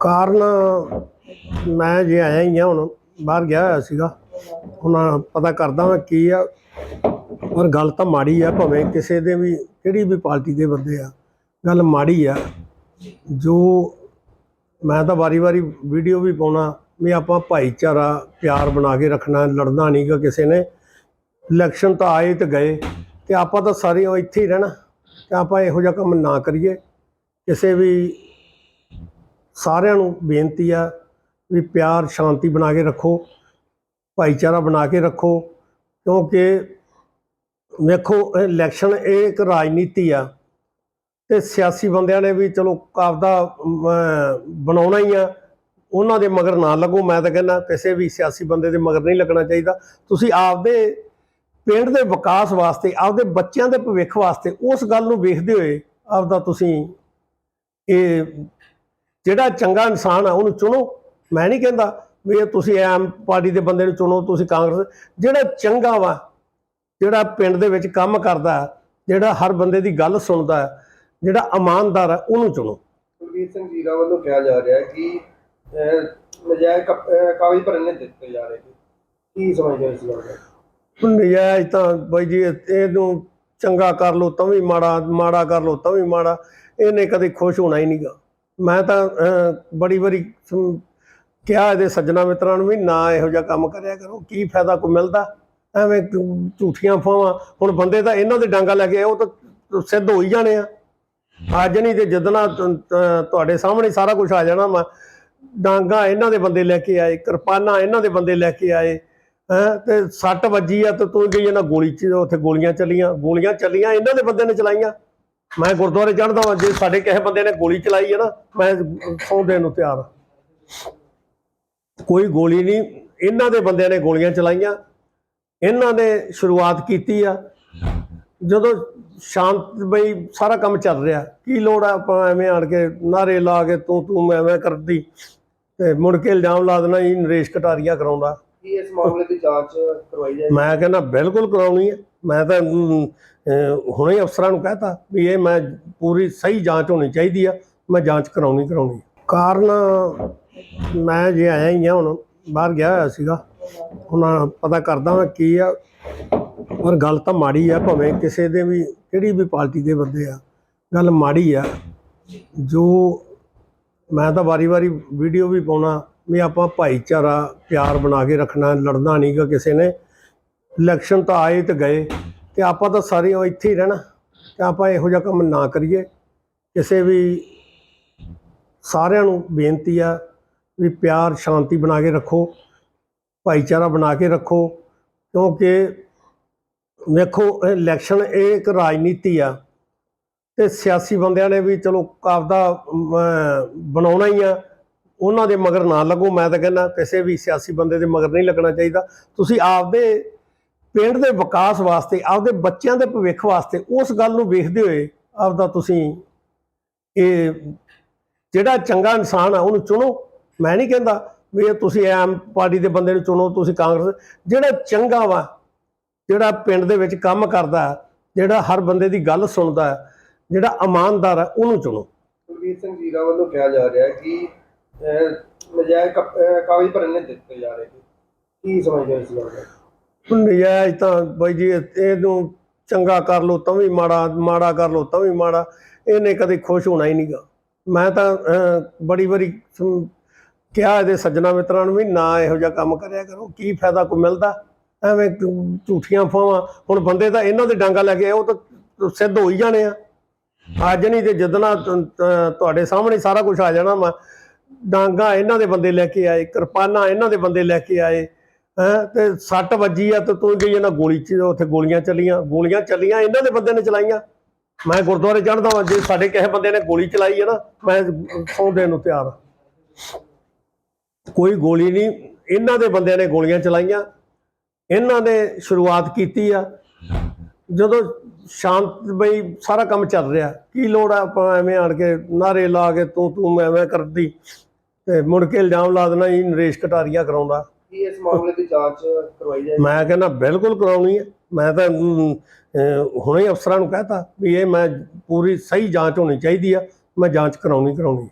ਕਾਰਨ ਮੈਂ ਜੇ ਆਇਆ ਹੀ ਆ, ਹੁਣ ਬਾਹਰ ਗਿਆ ਹੋਇਆ ਸੀਗਾ। ਹੁਣ ਪਤਾ ਕਰਦਾ ਮੈਂ ਕੀ ਆ, ਪਰ ਗੱਲ ਤਾਂ ਮਾੜੀ ਆ, ਭਾਵੇਂ ਕਿਸੇ ਦੇ ਵੀ, ਕਿਹੜੀ ਵੀ ਪਾਰਟੀ ਦੇ ਬੰਦੇ ਆ, ਗੱਲ ਮਾੜੀ ਆ। ਜੋ ਮੈਂ ਤਾਂ ਵਾਰੀ-ਵਾਰੀ ਵੀਡੀਓ ਵੀ ਪਾਉਣਾ, ਵੀ ਆਪਾਂ ਭਾਈਚਾਰਾ ਪਿਆਰ ਬਣਾ ਕੇ ਰੱਖਣਾ, ਲੜਨਾ ਨਹੀਂਗਾ ਕਿਸੇ ਨੇ। ਇਲੈਕਸ਼ਨ ਤਾਂ ਆਏ ਤੇ ਗਏ, ਤੇ ਆਪਾਂ ਤਾਂ ਸਾਰੇ ਉਹ ਇੱਥੇ ਹੀ ਰਹਿਣਾ, ਤੇ ਆਪਾਂ ਇਹੋ ਜਿਹਾ ਕੰਮ ਨਾ ਕਰੀਏ। ਕਿਸੇ ਵੀ ਸਾਰਿਆਂ ਨੂੰ ਬੇਨਤੀ ਆ ਵੀ ਪਿਆਰ, ਸ਼ਾਂਤੀ ਬਣਾ ਕੇ ਰੱਖੋ, ਭਾਈਚਾਰਾ ਬਣਾ ਕੇ ਰੱਖੋ, ਕਿਉਂਕਿ ਵੇਖੋ ਇਲੈਕਸ਼ਨ ਇਹ ਇੱਕ ਰਾਜਨੀਤੀ ਆ ਤੇ ਸਿਆਸੀ ਬੰਦਿਆਂ ਨੇ ਵੀ ਚਲੋ ਆਪਦਾ ਬਣਾਉਣਾ ਹੀ ਆ। ਉਹਨਾਂ ਦੇ ਮਗਰ ਨਾ ਲੱਗੋ, ਮੈਂ ਤਾਂ ਕਹਿੰਦਾ ਕਿਸੇ ਵੀ ਸਿਆਸੀ ਬੰਦੇ ਦੇ ਮਗਰ ਨਹੀਂ ਲੱਗਣਾ ਚਾਹੀਦਾ। ਤੁਸੀਂ ਆਪਦੇ ਪਿੰਡ ਦੇ ਵਿਕਾਸ ਵਾਸਤੇ, ਆਪਦੇ ਬੱਚਿਆਂ ਦੇ ਭਵਿੱਖ ਵਾਸਤੇ ਉਸ ਗੱਲ ਨੂੰ ਵੇਖਦੇ ਹੋਏ ਆਪਦਾ ਤੁਸੀਂ ਇਹ ਜਿਹੜਾ ਚੰਗਾ ਇਨਸਾਨ ਆ ਉਹਨੂੰ ਚੁਣੋ। ਮੈਂ ਨਹੀਂ ਕਹਿੰਦਾ ਵੀ ਇਹ ਤੁਸੀਂ ਆਮ ਪਾਰਟੀ ਦੇ ਬੰਦੇ ਨੂੰ ਚੁਣੋ ਤੁਸੀਂ ਕਾਂਗਰਸ ਜਿਹੜਾ ਚੰਗਾ ਵਾ ਜਿਹੜਾ ਪਿੰਡ ਦੇ ਵਿੱਚ ਕੰਮ ਕਰਦਾ ਜਿਹੜਾ ਹਰ ਬੰਦੇ ਦੀ ਗੱਲ ਸੁਣਦਾ ਜਿਹੜਾ ਇਮਾਨਦਾਰ ਹੈ ਉਹਨੂੰ ਚੁਣੋ। ਕੁਲਵੀਰ ਸਿੰਘ ਜੀਰਾ ਵੱਲੋਂ ਕਿਹਾ ਜਾ ਰਿਹਾ ਕਿ ਨਜਾਇਜ਼ ਕਾਗਜ਼ ਭਰਨ ਨਹੀਂ ਦਿੱਤੇ ਜਾ ਰਹੇ ਕੀ ਸਮਝਦੇ ਹੋ ਇਸ ਦਾ ਨਜਾਇਜ਼ ਤਾਂ ਬਾਈ ਜੀ ਇਹ- ਇਹਨੂੰ ਚੰਗਾ ਕਰ ਲੋ ਤਾਂ ਵੀ ਮਾੜਾ ਮਾੜਾ ਕਰ ਲੋ ਤਾਂ ਵੀ ਮਾੜਾ। ਇਹਨੇ ਕਦੇ ਖੁਸ਼ ਹੋਣਾ ਹੀ ਨਹੀਂਗਾ ਮੈਂ ਤਾਂ ਬੜੀ ਵਾਰੀ ਕਿਹਾ ਇਹਦੇ ਸੱਜਣਾ ਮਿੱਤਰਾਂ ਨੂੰ ਵੀ ਨਾ ਇਹੋ ਜਿਹਾ ਕੰਮ ਕਰਿਆ ਕਰੋ ਕੀ ਫਾਇਦਾ ਕੋਈ ਮਿਲਦਾ? ਐਵੇਂ ਝੂਠੀਆਂ ਫਾਵਾਂ ਹੁਣ ਬੰਦੇ ਤਾਂ ਇਹਨਾਂ ਦੇ ਡਾਂਗਾ ਲੈ ਕੇ ਆਏ, ਉਹ ਤਾਂ ਸਿੱਧ ਹੋ ਹੀ ਜਾਣੇ ਆ। ਅੱਜ ਨਹੀਂ ਤੇ ਜਦਨਾ ਤੁਹਾਡੇ ਸਾਹਮਣੇ ਸਾਰਾ ਕੁਝ ਆ ਜਾਣਾ ਮੈਂ ਡਾਂਗਾ ਇਹਨਾਂ ਦੇ ਬੰਦੇ ਲੈ ਕੇ ਆਏ ਕਿਰਪਾਨਾਂ ਇਹਨਾਂ ਦੇ ਬੰਦੇ ਲੈ ਕੇ ਆਏ ਹੈਂ ਤੇ ਸੱਟ ਵੱਜੀ ਆ ਤੇ ਤੂੰ ਗਈ ਇਹਨਾਂ ਗੋਲੀ ਚ ਉੱਥੇ ਗੋਲੀਆਂ ਚੱਲੀਆਂ ਗੋਲੀਆਂ ਚੱਲੀਆਂ ਇਹਨਾਂ ਦੇ ਬੰਦੇ ਨੇ ਚਲਾਈਆਂ। ਮੈਂ ਗੁਰਦੁਆਰੇ ਚੜ੍ਹਦਾ ਵਾਂ, ਜੇ ਸਾਡੇ ਕਿਸੇ ਬੰਦੇ ਨੇ ਗੋਲੀ ਚਲਾਈ ਹੈ ਨਾ, ਮੈਂ ਸੌਂ ਦੇਣ ਨੂੰ ਤਿਆਰ ਕੋਈ ਗੋਲੀ ਨਹੀਂ, ਇਹਨਾਂ ਦੇ ਬੰਦਿਆਂ ਨੇ ਗੋਲੀਆਂ ਚਲਾਈਆਂ, ਇਹਨਾਂ ਨੇ ਸ਼ੁਰੂਆਤ ਕੀਤੀ ਆ। ਜਦੋਂ ਸ਼ਾਂਤ ਬਈ ਸਾਰਾ ਕੰਮ ਚੱਲ ਰਿਹਾ, ਕੀ ਲੋੜ ਆ ਆਪਾਂ ਐਵੇਂ ਆਣ ਕੇ ਨਾਰੇ ਲਾ ਕੇ ਤੂੰ ਤੂੰ ਮੈਂ ਮੈਂ ਕਰਦੀ, ਤੇ ਮੁੜ ਕੇ ਇਲਜ਼ਾਮ ਲਾ ਦੇਣਾ ਜੀ ਨਰੇਸ਼ ਕਟਾਰੀਆ ਕਰਾਉਂਦਾ। ਕੀ ਇਸ ਮਾਮਲੇ ਦੀ ਜਾਂਚ ਕਰਵਾਈ ਜਾਏ ਮੈਂ ਕਹਿੰਦਾ ਬਿਲਕੁਲ ਕਰਾਉਣੀ ਹੈ। ਮੈਂ ਤਾਂ ਹੁਣੇ ਹੀ ਅਫਸਰਾਂ ਨੂੰ ਕਹਤਾ ਵੀ ਇਹ ਮੈਂ ਪੂਰੀ ਸਹੀ ਜਾਂਚ ਹੋਣੀ ਚਾਹੀਦੀ ਆ। ਮੈਂ ਜਾਂਚ ਕਰਾਉਣੀ ਕਰਾਉਣੀ ਕਾਰਨ ਮੈਂ ਜੇ ਆਇਆ ਹੀ ਆ ਹੁਣ, ਬਾਹਰ ਗਿਆ ਹੋਇਆ ਸੀਗਾ। ਹੁਣ ਪਤਾ ਕਰਦਾ ਮੈਂ ਕੀ ਆ। ਪਰ ਗੱਲ ਤਾਂ ਮਾੜੀ ਆ, ਭਾਵੇਂ ਕਿਸੇ ਦੇ ਵੀ, ਕਿਹੜੀ ਵੀ ਪਾਰਟੀ ਦੇ ਬੰਦੇ ਆ। ਗੱਲ ਮਾੜੀ ਆ। ਜੋ ਮੈਂ ਤਾਂ ਵਾਰੀ-ਵਾਰੀ ਵੀਡੀਓ ਵੀ ਪਾਉਣਾ ਵੀ ਆਪਾਂ ਭਾਈਚਾਰਾ ਪਿਆਰ ਬਣਾ ਕੇ ਰੱਖਣਾ, ਲੜਨਾ ਨਹੀਂਗਾ ਕਿਸੇ ਨੇ। ਇਲੈਕਸ਼ਨ ਤਾਂ ਆਏ ਤੇ ਗਏ ਤੇ ਆਪਾਂ ਤਾਂ ਸਾਰੇ ਇੱਥੇ ਹੀ ਰਹਿਣਾ। ਤੇ ਆਪਾਂ ਇਹੋ ਜਿਹਾ ਕੰਮ ਨਾ ਕਰੀਏ। ਕਿਸੇ ਵੀ ਸਾਰਿਆਂ ਨੂੰ ਬੇਨਤੀ ਆ ਵੀ ਪਿਆਰ, ਸ਼ਾਂਤੀ ਬਣਾ ਕੇ ਰੱਖੋ, ਭਾਈਚਾਰਾ ਬਣਾ ਕੇ ਰੱਖੋ। ਕਿਉਂਕਿ ਵੇਖੋ ਇਲੈਕਸ਼ਨ ਇਹ ਇੱਕ ਰਾਜਨੀਤੀ ਆ। ਤੇ ਸਿਆਸੀ ਬੰਦਿਆਂ ਨੇ ਵੀ ਚਲੋ ਆਪਦਾ ਬਣਾਉਣਾ ਹੀ ਆ। ਉਹਨਾਂ ਦੇ ਮਗਰ ਨਾ ਲੱਗੋ। ਮੈਂ ਤਾਂ ਕਹਿੰਦਾ ਕਿਸੇ ਵੀ ਸਿਆਸੀ ਬੰਦੇ ਦੇ ਮਗਰ ਨਹੀਂ ਲੱਗਣਾ ਚਾਹੀਦਾ। ਤੁਸੀਂ ਆਪਦੇ ਪਿੰਡ ਦੇ ਵਿਕਾਸ ਵਾਸਤੇ, ਆਪਦੇ ਬੱਚਿਆਂ ਦੇ ਭਵਿੱਖ ਵਾਸਤੇ ਉਸ ਗੱਲ ਨੂੰ ਵੇਖਦੇ ਹੋਏ ਆਪਦਾ ਤੁਸੀਂ ਇਹ ਜਿਹੜਾ ਚੰਗਾ ਇਨਸਾਨ ਆ, ਉਹਨੂੰ ਚੁਣੋ। ਮੈਂ ਨਹੀਂ ਕਹਿੰਦਾ ਵੀ ਇਹ ਤੁਸੀਂ ਐਮ ਪਾਰਟੀ ਦੇ ਬੰਦੇ ਨੂੰ ਚੁਣੋ, ਤੁਸੀਂ ਕਾਂਗਰਸ। ਜਿਹੜਾ ਚੰਗਾ ਵਾ, ਜਿਹੜਾ ਪਿੰਡ ਦੇ ਵਿੱਚ ਕੰਮ ਕਰਦਾ, ਜਿਹੜਾ ਹਰ ਬੰਦੇ ਦੀ ਗੱਲ ਸੁਣਦਾ, ਜਿਹੜਾ ਇਮਾਨਦਾਰ ਹੈ ਉਹਨੂੰ ਚੁਣੋ। ਕੁਲਵੀਰ ਸਿੰਘ ਜੀਰਾ ਵੱਲੋਂ ਕਿਹਾ ਜਾ ਰਿਹਾ ਕਿ ਨਜਾਇਜ਼ ਕਪ- ਅਹ, ਕਾਗਜ਼ ਭਰਨ ਨਹੀਂ ਦਿੱਤੇ ਜਾ ਰਹੇ ਜੀ ਕੀ ਸਮਝਦੇ ਹੋ ਇਸ ਗੱਲ ਦਾ ਨਜਾਇਜ਼ ਤਾਂ ਬਾਈ ਜੀ ਇਹ- ਇਹਨੂੰ ਚੰਗਾ ਕਰ ਲੋ ਤਾਂ ਵੀ ਮਾੜਾ ਮਾੜਾ ਕਰ ਲੋ ਤਾਂ ਵੀ ਮਾੜਾ ਇਹਨੇ ਕਦੇ ਖੁਸ਼ ਹੋਣਾ ਹੀ ਨਹੀਂਗਾ। ਮੈਂ ਤਾਂ ਅਹ, ਬੜੀ ਵਾਰੀ ਸਮ- ਕਿਹਾ ਇਹਦੇ ਸੱਜਣਾ ਮਿੱਤਰਾਂ ਨੂੰ ਵੀ ਨਾ ਇਹੋ ਜਿਹਾ ਕੰਮ ਕਰਿਆ ਕਰੋ ਕੀ ਫਾਇਦਾ ਕੋਈ ਮਿਲਦਾ? ਐਵੇਂ ਝੂ- ਝੂਠੀਆਂ ਫਾਵਾਂ ਹੁਣ ਬੰਦੇ ਤਾਂ ਇਹਨਾਂ ਦੇ ਡਾਂਗਾ ਲੈ ਕੇ ਆਏ, ਉਹ ਤਾਂ ਸਿੱਧ ਹੋ ਹੀ ਜਾਣੇ ਆ। ਅੱਜ ਨਹੀਂ ਤੇ ਜਦਨਾ ਤੁਹਾਡੇ ਸਾਹਮਣੇ ਸਾਰਾ ਕੁਝ ਆ ਜਾਣਾ ਮੈਂ ਡਾਂਗਾ ਇਹਨਾਂ ਦੇ ਬੰਦੇ ਲੈ ਕੇ ਆਏ, ਕਿਰਪਾਨਾਂ ਇਹਨਾਂ ਦੇ ਬੰਦੇ ਲੈ ਕੇ ਆਏ, ਹੈਂ, ਤੇ ਸੱਟ ਵੱਜੀ ਆ ਤੇ ਤੂੰ ਗਈ ਇਹਨਾਂ ਗੋਲੀ ਚ, ਉੱਥੇ ਗੋਲੀਆਂ ਚੱਲੀਆਂ ਗੋਲੀਆਂ ਚੱਲੀਆਂ, ਇਹਨਾਂ ਦੇ ਬੰਦੇ ਨੇ ਚਲਾਈਆਂ। ਮੈਂ ਗੁਰਦੁਆਰੇ ਚੜ੍ਹਦਾ ਵਾਂ, ਜੇ ਸਾਡੇ ਕਿਸੇ ਬੰਦੇ ਨੇ ਗੋਲੀ ਚਲਾਈ ਹੈ ਨਾ, ਮੈਂ ਸੌਂ ਦੇਣ ਨੂੰ ਤਿਆਰ ਕੋਈ ਗੋਲੀ ਨਹੀਂ, ਇਹਨਾਂ ਦੇ ਬੰਦਿਆਂ ਨੇ ਗੋਲੀਆਂ ਚਲਾਈਆਂ, ਇਹਨਾਂ ਨੇ ਸ਼ੁਰੂਆਤ ਕੀਤੀ ਆ। ਜਦੋਂ ਸ਼ਾਂਤ ਬਈ ਸਾਰਾ ਕੰਮ ਚੱਲ ਰਿਹਾ, ਕੀ ਲੋੜ ਆ ਆਪਾਂ ਐਵੇਂ ਆਣ ਕੇ ਨਾਰੇ ਲਾ ਕੇ ਤੂੰ ਤੂੰ ਮੈਂ ਮੈਂ ਕਰਦੀ। ਤੇ ਮੁੜ ਕੇ ਇਲਜ਼ਾਮ ਲਾ ਦੇਣਾ ਜੀ ਨਰੇਸ਼ ਕਟਾਰੀਆ ਕਰਾਉਂਦਾ। ਕੀ ਇਸ ਮਾਮਲੇ ਦੀ ਜਾਂਚ ਕਰਵਾਈ ਜਾਏ ਮੈਂ ਕਹਿੰਦਾ ਬਿਲਕੁਲ ਕਰਾਉਣੀ ਹੈ। ਮੈਂ ਤਾਂ ਹੁਣੇ ਅਫਸਰਾਂ ਨੂੰ ਕਹਤਾ ਵੀ ਇਹ ਮੈਂ ਪੂਰੀ ਸਹੀ ਜਾਂਚ ਹੋਣੀ ਚਾਹੀਦੀ ਆ ਮੈਂ ਜਾਂਚ ਕਰਾਉਣੀ ਕਰਾਉਣੀ